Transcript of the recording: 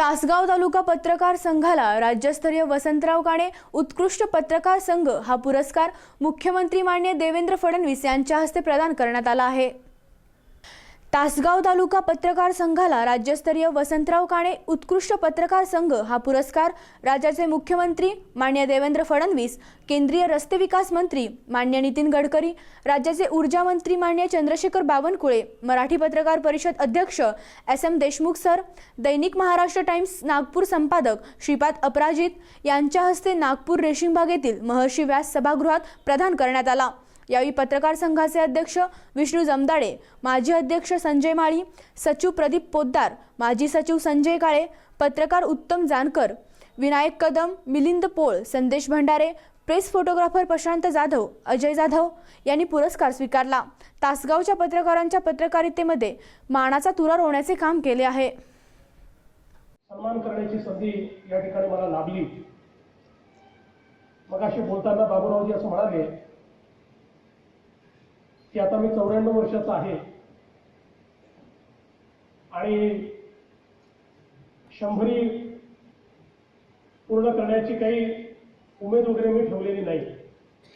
तासगाव तालुका पत्रकार संघाला राज्यस्तरीय वसंतराव काणे उत्कृष्ट पत्रकार संघ हा पुरस्कार मुख्यमंत्री मान्य देवेंद्र फडणवीस यांच्या हस्ते प्रदान करण्यात आला आहे. तासगाव तालुका पत्रकार संघाला राज्यस्तरीय वसंतराव काणे उत्कृष्ट पत्रकार संघ हा पुरस्कार राज्याचे मुख्यमंत्री मान्य देवेंद्र फडणवीस केंद्रीय रस्ते विकास मंत्री मान्य नितीन गडकरी राज्याचे ऊर्जा मंत्री मान्य चंद्रशेखर बावनकुळे मराठी पत्रकार परिषद अध्यक्ष एस एम देशमुख सर दैनिक महाराष्ट्र टाइम्स नागपूर संपादक श्रीपाद अपराजित यांच्या हस्ते नागपूर रेशीमबाग येथील महर्षी व्यास सभागृहात प्रदान करण्यात आला. यावेळी पत्रकार संघाचे अध्यक्ष विष्णू जमदाडे माजी अध्यक्ष संजय माळी सचिव प्रदीप पोद्दार माजी सचिव संजय काळे पत्रकार उत्तम जानकर विनायक कदम मिलिंद पोळ संदेश भंडारे प्रेस फोटोग्राफर प्रशांत जाधव अजय जाधव यांनी पुरस्कार स्वीकारला. तासगावच्या पत्रकारांच्या पत्रकारितेमध्ये मानाचा तुरा रोवण्याचे काम केले आहे. सन्मान करण्याची संधी या ठिकाणी मला लाभली मग अशी बोलताना बाबूरावजी असं म्हणाले की आता मी चौऱ्याण्णव वर्षाचा आहे. आणि शंभरी पूर्ण करण्याची काही उमेद वगैरे मी ठेवलेली नाही.